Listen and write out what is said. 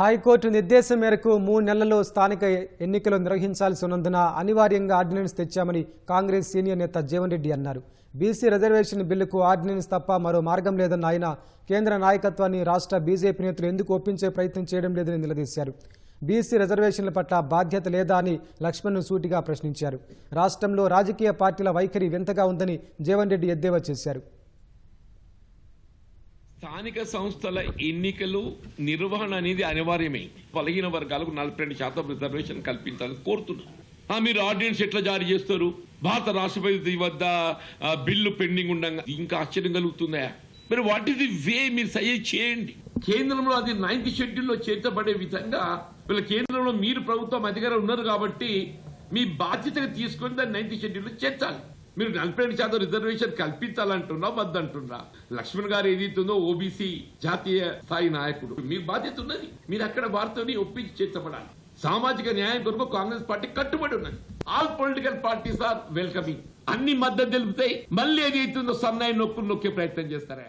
High court నిర్దేశం మేరకు మూడు నెలల్లో స్థానిక ఎన్నికలు నిర్వహించాల్సి ఉన్నందున అనివార్యంగా ఆర్డినెన్స్ తెచ్చామని కాంగ్రెస్ సీనియర్ నేత జీవన్ రెడ్డి అన్నారు. బీసీ రిజర్వేషన్ బిల్లుకు ఆర్డినెన్స్ తప్ప మరో మార్గం లేదన్న ఆయన కేంద్ర నాయకత్వాన్ని రాష్ట్ర బీజేపీ నేతలు ఎందుకు ఒప్పించే ప్రయత్నం చేయడం లేదని నిలదీశారు. బీసీ రిజర్వేషన్ల పట్ల బాధ్యత లేదా అని లక్ష్మణ్ను సూటిగా ప్రశ్నించారు. రాష్ట్రంలో రాజకీయ పార్టీల వైఖరి వింతగా ఉందని జీవన్ రెడ్డి ఎద్దేవా చేశారు. స్థానిక సంస్థల ఎన్నికలు నిర్వహణ అనేది అనివార్యమే. బలహీన వర్గాలకు నలభై రెండు శాతం రిజర్వేషన్ కల్పించాలని కోరుతున్నాను ఆ, మీరు ఆర్డినెన్స్ ఎట్లా జారీ చేస్తారు? భారత రాష్ట్రపతి వద్ద బిల్లు పెండింగ్ ఉండగా ఇంకా ఆశ్చర్యం కలుగుతుందా? మరి వాట్ ఇస్ ది వే మీరు సజెస్ట్ చేయండి. కేంద్రంలో అది నైన్త్ షెడ్యూల్లో చేర్చబడే విధంగా వీళ్ళ కేంద్రంలో మీరు ప్రభుత్వం అధికారం ఉన్నారు కాబట్టి మీ బాధ్యతగా తీసుకొని దాన్ని నైన్త్ షెడ్యూల్లో చేర్చాలి. మీరు నలభై రెండు శాతం రిజర్వేషన్ కల్పించాలంటున్నా వద్దంటున్నా. లక్ష్మణ్ గారు ఏదైతుందో ఓబీసీ జాతీయ స్థాయి నాయకుడు. మీ బాధ్యత ఉన్నది. మీరు అక్కడ వారితోని ఒప్పించి చేర్చబడాలి. సామాజిక న్యాయం కొరకు కాంగ్రెస్ పార్టీ కట్టుబడి ఉన్నది. All political parties are welcoming అన్ని మద్దతు తెలుపుతాయి. మళ్ళీ ఏదైతుందో సన్నాయి నొక్కులు నొక్కే ప్రయత్నం చేస్తారా?